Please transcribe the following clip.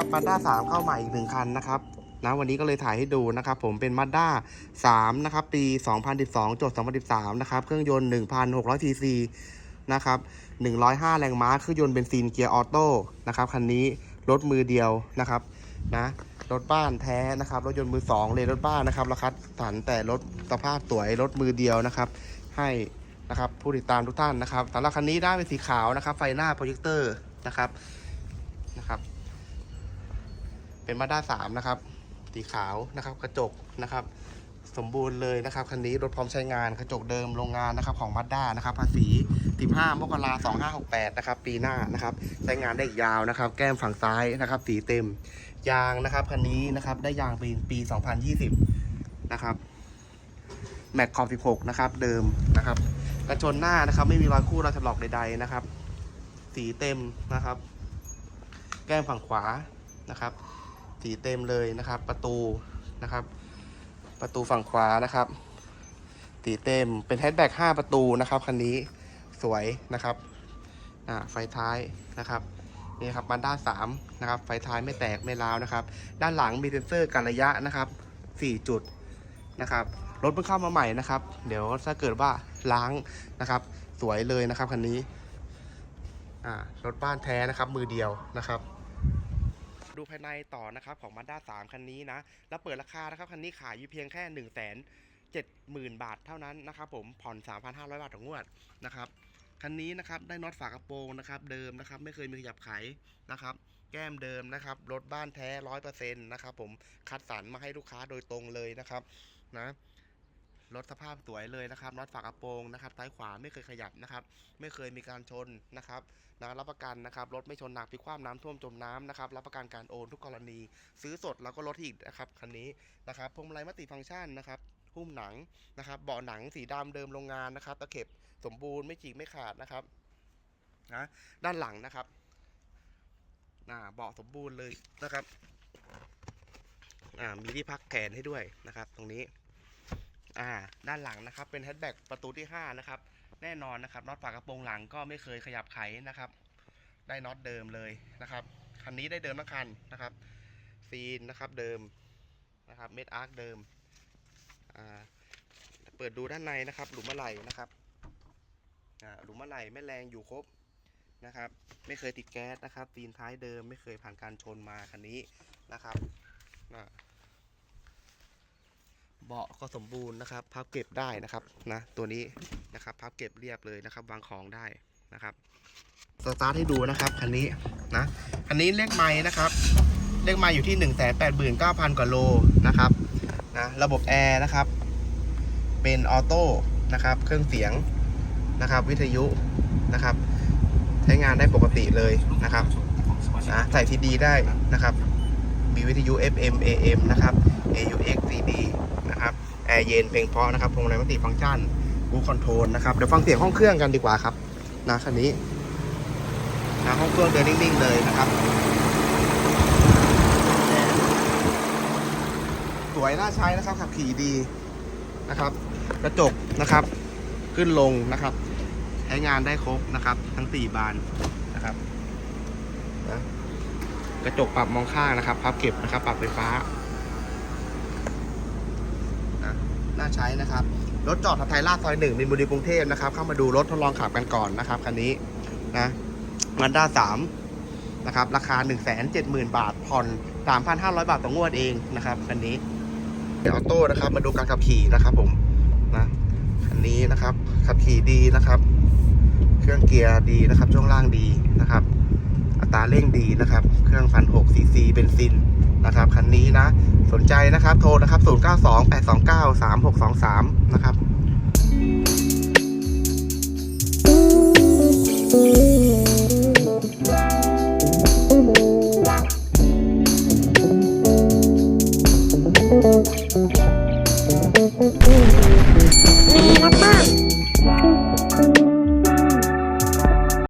นะครับมาด้า3เข้าใหม่อีกหนึ่งคันนะครับนะวันนี้ก็เลยถ่ายให้ดูนะครับ ผมเป็นมาด้า3นะครับ ปี 2012จด2013 นะครับ เครื่องยนต์ 1,600 cc นะครับ 105 แรงม้า เครื่องยนต์เบนซินเกียร์ออโต้นะครับ คันนี้รถมือเดียวนะครับนะรถบ้านแท้นะครับ รถยนต์มือสองเลยรถบ้านนะครับ ราคาสันแต่รถสภาพสวยรถมือเดียวนะครับ ให้นะครับผู้ติดตามทุกท่านนะครับสำหรับคันนี้ได้เป็นสีขาวนะครับ ไฟหน้าโปรเจคเตอร์นะครับ เป็นมาด้าสามนะครับ สีขาวนะครับ กระจกนะครับ สมบูรณ์เลยนะครับคันนี้รถพร้อมใช้งานกระจกเดิมโรงงานนะครับ ของมาด้านะครับ ภาษี15มกราคม2568 นะครับ ปีหน้านะครับ ใช้งานได้อีกยาวนะครับ แก้มฝั่งซ้ายนะครับ สีเต็มยางนะครับคันนี้นะครับ ได้ยางปีปี 2020 นะครับแม็กขอบ16 นะครับ เดิมนะครับกระจนหน้านะครับ ไม่มีรอยคู่รอยถลอกใดๆนะครับ สีเต็มนะครับ แก้มฝั่งขวานะครับ สีเต็มเลยนะครับ ประตูนะครับ ประตูฝั่งขวานะครับ สีเต็มเป็นแฮชแบ็ก5ประตูนะครับคันนี้สวยนะครับอ่าไฟท้ายนะครับนี่ครับมันด้าน3นะครับไฟท้ายไม่แตกไม่ร้าวนะครับ ด้านหลังมีเซ็นเซอร์กันระยะนะครับ 4 จุดนะครับรถเพิ่งเข้ามาใหม่นะครับ เดี๋ยวถ้าเกิดว่าล้างนะครับ สวยเลยนะครับคันนี้อ่ารถบ้านแท้นะครับ มือเดียวนะครับ ดูภายในต่อนะครับของ Mazda 3 คันนี้นะ แล้วเปิดราคานะครับคันนี้ขายอยู่เพียงแค่1 7 0 0 0 0 บาทเท่านั้นนะครับผมผ่อน 3,500 บาทต่องวดนะครับคันนี้นะครับได้น็อตฝากระโปรงนะครับเดิมนะครับไม่เคยมีขยับไขนะครับแก้มเดิมนะครับรถบ้านแท้ร้อยเปอร์เซ็นต์นะครับผมคัดสรรมาให้ลูกค้าโดยตรงเลยนะครับนะ รถสภาพสวยเลยนะครับน็อตฝากระโปรงนะครับท้ายขวาไม่เคยขยับนะครับ ไม่เคยมีการชนนะครับนะรับประกันนะครับรถไม่ชนหนักพิคว่ำน้ำท่วมจมน้ำนะครับรับประกันการโอนทุกกรณี ซื้อสดแล้วก็ลดอีกนะครับคันนี้นะครับพวงมาลัยมัลติฟังก์ชันนะครับหุ้มหนังนะครับเบาะหนังสีดำเดิมโรงงานนะครับตะเข็บสมบูรณ์ไม่ฉีกไม่ขาดนะครับนะด้านหลังนะครับอ่าเบาะสมบูรณ์เลยนะครับอ่ามีที่พักแขนให้ด้วยนะครับ ตรงนี้ อ่าด้านหลังนะครับเป็นแฮชแบ็กประตูที่ห้านะครับ แน่นอนนะครับน็อตฝากระโปรงหลังก็ไม่เคยขยับไขนะครับ ได้น็อตเดิมเลยนะครับคันนี้ได้เดิมทั้งคันนะครับซีนนะครับเดิมนะครับเม็ดอาร์คเดิมอ่าเปิดดูด้านในนะครับ หลุมอะไหล่นะครับอ่าหลุมอะไหล่แม่แรงอยู่ครบนะครับ ไม่เคยติดแก๊สนะครับซีนท้ายเดิม ไม่เคยผ่านการชนมาคันนี้นะครับอ่า เบาะก็สมบูรณ์นะครับ พับเก็บได้นะครับนะตัวนี้นะครับ พับเก็บเรียบเลยนะครับ วางของได้นะครับสตาร์ทให้ดูนะครับคันนี้นะคันนี้เลขไม้นะครับเลขไม้อยู่ที่ 1 8 9 0 0 0 กว่าโลนะครับนะระบบแอร์นะครับ เป็นออโต้นะครับ เครื่องเสียงนะครับ วิทยุนะครับ ใช้งานได้ปกติเลยนะครับนะใส่ซีดีได้นะครับ มีวิทยุ FM AM นะครับ AUX CD นะครับแอร์เย็นเพลงเพราะนะครับพวงมาลัยมัลติฟังก์ชันกูคอนโทรลนะครับเดี๋ยวฟังเสียงห้องเครื่องกันดีกว่าครับนะคันนี้นะห้องเครื่องเดินนิ่งๆเลยนะครับ สวยน่าใช้นะครับขับขี่ดีนะครับ กระจกนะครับ ขึ้นลงนะครับ ใช้งานได้ครบนะครับ ทั้ง4บานนะครับนะกระจกปรับมองข้างนะครับ พับเก็บนะครับ ปรับไฟฟ้านะน่า ใช้นะครับ รถจอดทับไทยลาดซอยหนึ่งมินบุรีกรุงเทพนะครับ เข้ามาดูรถทดลองขับกันก่อนนะครับคันนี้นะมันด้าสามนะครับ ราคา 1 7 0 0 0 0 บาท ผ่อน 3,500 บาทต่องวดเองนะครับคันนี้เดี๋ยวออโต้นะครับ มาดูการขับขี่นะครับ ผมนะคันนี้นะครับ ขับขี่ดีนะครับ เครื่องเกียร์ดีนะครับ ช่วงล่างดีนะครับ อัตราเร่งดีนะครับ เครื่องพัน 160cc เบนซินนะครับคันนี้นะ สนใจนะครับโทรนะครับ 0928293623 นะครับนี่ครับป้า